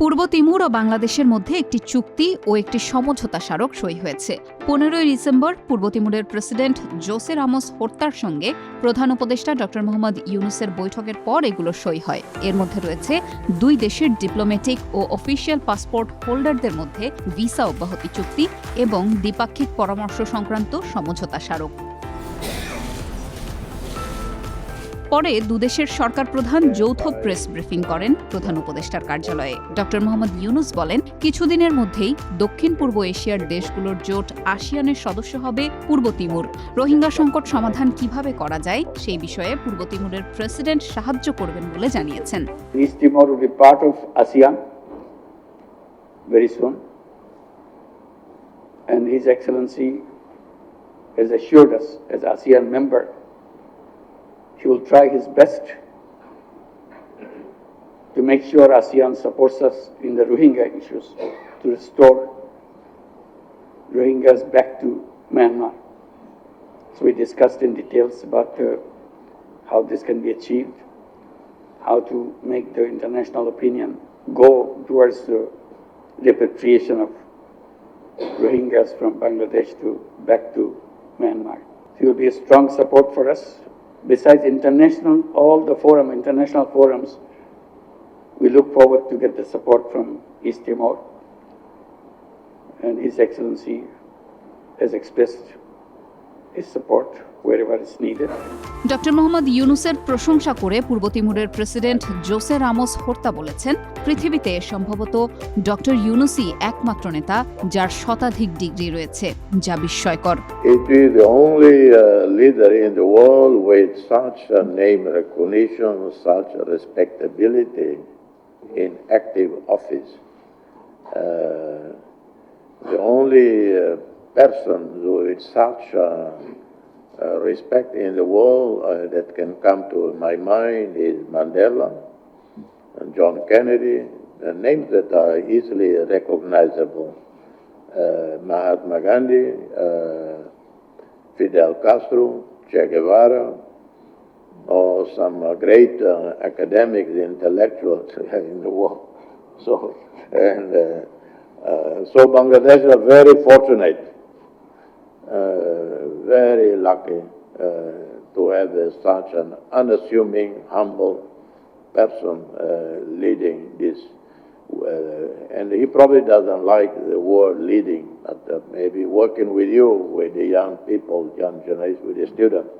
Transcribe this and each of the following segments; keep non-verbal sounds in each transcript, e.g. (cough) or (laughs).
পূর্ব Timur ও বাংলাদেশের মধ্যে একটি চুক্তি ও একটি সমঝোতা স্মারক সই হয়েছে। পনেরোই ডিসেম্বর পূর্ব তিমুরের প্রেসিডেন্ট জোসে রামোস হত্যার সঙ্গে প্রধান উপদেষ্টা ড. মোহাম্মদ ইউনুসের বৈঠকের পর এগুলো সই হয়। এর মধ্যে রয়েছে দুই দেশের ডিপ্লোম্যাটিক ও অফিসিয়াল পাসপোর্ট হোল্ডারদের মধ্যে ভিসা অব্যাহতি চুক্তি এবং দ্বিপাক্ষিক পরামর্শ সংক্রান্ত সমঝোতা স্মারক। পরে দুদেশের সরকার প্রধান যৌথ প্রেস ব্রিফিং করেন প্রধান উপদেষ্টার কার্যালয়ে। ড মোহাম্মদ ইউনুস বলেন কিছুদিনের মধ্যেই দক্ষিণ পূর্ব এশিয়ার দেশগুলোর জোট আসিয়ানের সদস্য হবে পূর্ব তিমুর। রোহিঙ্গা সংকট সমাধান কীভাবে করা যায় সেই বিষয়ে পূর্ব তিমুরের প্রেসিডেন্ট সাহায্য করবেন বলে জানিয়েছেন. And His Excellency has assured us, as ASEAN member, he will try his best to make sure ASEAN supports us in the Rohingya issues to restore Rohingyas back to Myanmar. So we discussed in details about uh, how this can be achieved how to make the international opinion go towards the repatriation of Rohingyas from Bangladesh to back to Myanmar. It will be a strong support for us. Besides international, all the forum, international forums, we look forward to get the support from East Timor. And His Excellency has expressed his support wherever it's needed. ড মোহাম্মদ ইউনুসের প্রশংসা করে পূর্ব তিমুরের president Jose Ramos হত্যা বলেছেন পৃথিবীতে সম্ভবত ড ইউনুসই একমাত্র নেতা যার শতাধিক ডিগ্রি রয়েছে যা বিস্ময়কর It is the only uh, leader in the world with such a name recognition, such a respectability in active office. Uh, the only uh, person with such uh, uh, respect in the world uh, that can come to my mind is Mandela and John Kennedy, the names that are easily recognizable. Uh, Mahatma Gandhi, uh, Fidel Castro, Che Guevara, or some uh, great academics, intellectuals (laughs) in the world. So, and so Bangladesh are very fortunate, very lucky uh, to have uh, such an unassuming, humble person uh, leading this. Uh, and he probably doesn't like the word leading, but uh, maybe working with you, with the young people, young generation, with the students.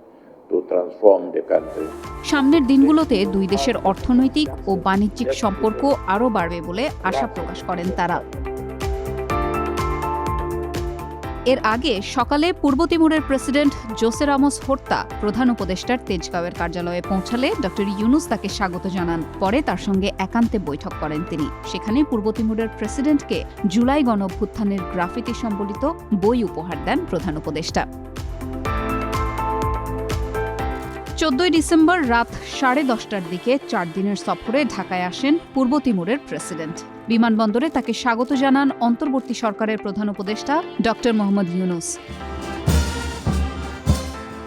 সামনের দিনগুলোতে দুই দেশের অর্থনৈতিক ও বাণিজ্যিক সম্পর্ক আরও বাড়বে বলে আশা প্রকাশ করেন তারা এর আগে সকালে পূর্ব তিমুরের প্রেসিডেন্ট জোসে রামোস প্রধান উপদেষ্টার তেজগাঁওয়ের কার্যালয়ে পৌঁছালে ড ইউনুস তাকে স্বাগত জানান। পরে তার সঙ্গে একান্তে বৈঠক করেন তিনি। সেখানে পূর্ব তিমুরের প্রেসিডেন্টকে জুলাই গণভ্যুত্থানের গ্রাফিতি সম্বলিত বই উপহার দেন প্রধান উপদেষ্টা। চোদ্দই ডিসেম্বর রাত সাড়ে দশটার দিকে চার দিনের সফরে ঢাকায় আসেন পূর্ব তিমুরের প্রেসিডেন্ট। বিমানবন্দরে তাকে স্বাগত জানান অন্তর্বর্তী সরকারের প্রধান উপদেষ্টা ড মোহাম্মদ ইউনুস।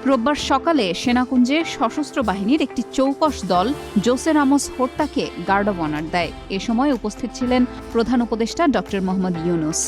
রোববার সকালে সেনাকুঞ্জে সশস্ত্র বাহিনীর একটি চৌকস দল জোসে রামোস হত্যাকে গার্ড অব অনার দেয়। এ সময় উপস্থিত ছিলেন প্রধান উপদেষ্টা ড মোহাম্মদ ইউনুস।